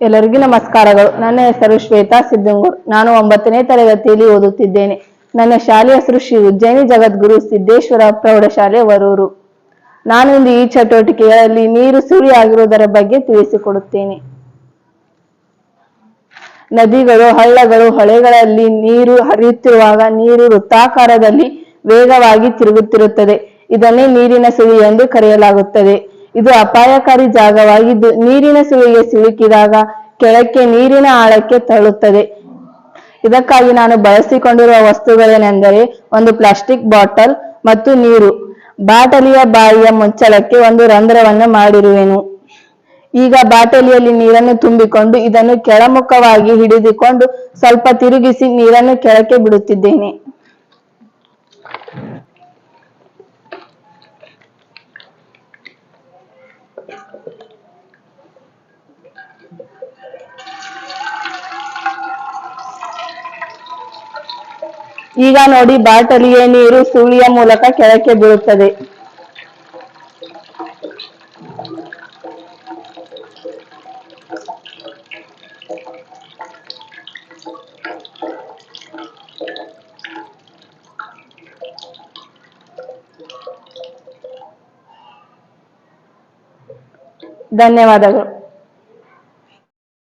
ಎಲ್ಲರಿಗೂ ನಮಸ್ಕಾರಗಳು. ನನ್ನ ಹೆಸರು ಶ್ವೇತಾ ಸಿದ್ದಂಗೂರ್ ನಾನು ಒಂಬತ್ತನೇ ತರಗತಿಯಲ್ಲಿ ಓದುತ್ತಿದ್ದೇನೆ. ನನ್ನ ಶಾಲೆಯ ಹೆಸರು ಶ್ರೀ ಉಜ್ಜಯಿನಿ ಜಗದ್ಗುರು ಸಿದ್ದೇಶ್ವರ ಪ್ರೌಢಶಾಲೆ, ವರೂರು. ನಾನು ಇಂದು ಈ ಚಟುವಟಿಕೆಗಳಲ್ಲಿ ನೀರು ಸುರಿಯಾಗಿರುವುದರ ಬಗ್ಗೆ ತಿಳಿಸಿಕೊಡುತ್ತೇನೆ. ನದಿಗಳು, ಹಳ್ಳಗಳು, ಹೊಳೆಗಳಲ್ಲಿ ನೀರು ಹರಿಯುತ್ತಿರುವಾಗ ನೀರು ವೃತ್ತಾಕಾರದಲ್ಲಿ ವೇಗವಾಗಿ ತಿರುಗುತ್ತಿರುತ್ತದೆ. ಇದನ್ನೇ ನೀರಿನ ಸುಳಿ ಎಂದು ಕರೆಯಲಾಗುತ್ತದೆ. ಇದು ಅಪಾಯಕಾರಿ ಜಾಗವಾಗಿದ್ದು ನೀರಿನ ಸುಳಿಗೆ ಸಿಲುಕಿದಾಗ ಕೆಳಕ್ಕೆ ನೀರಿನ ಆಳಕ್ಕೆ ತಳ್ಳುತ್ತದೆ. ಇದಕ್ಕಾಗಿ ನಾನು ಬಳಸಿಕೊಂಡಿರುವ ವಸ್ತುಗಳೇನೆಂದರೆ ಒಂದು ಪ್ಲಾಸ್ಟಿಕ್ ಬಾಟಲ್ ಮತ್ತು ನೀರು. ಬಾಟಲಿಯ ಬಾಯಿಯ ಮುಚ್ಚಳಕ್ಕೆ ಒಂದು ರಂಧ್ರವನ್ನು ಮಾಡಿರುವೆನು. ಈಗ ಬಾಟಲಿಯಲ್ಲಿ ನೀರನ್ನು ತುಂಬಿಕೊಂಡು ಇದನ್ನು ಕೆಳಮುಖವಾಗಿ ಹಿಡಿದುಕೊಂಡು ಸ್ವಲ್ಪ ತಿರುಗಿಸಿ ನೀರನ್ನು ಕೆಳಕ್ಕೆ ಬಿಡುತ್ತಿದ್ದೇನೆ. ಈಗ ನೋಡಿ ಬಾಟಲಿಯ ನೀರು ಸುಳಿಯ ಮೂಲಕ ಕೆಳಕ್ಕೆ ಬೀಳುತ್ತದೆ. ಧನ್ಯವಾದಗಳು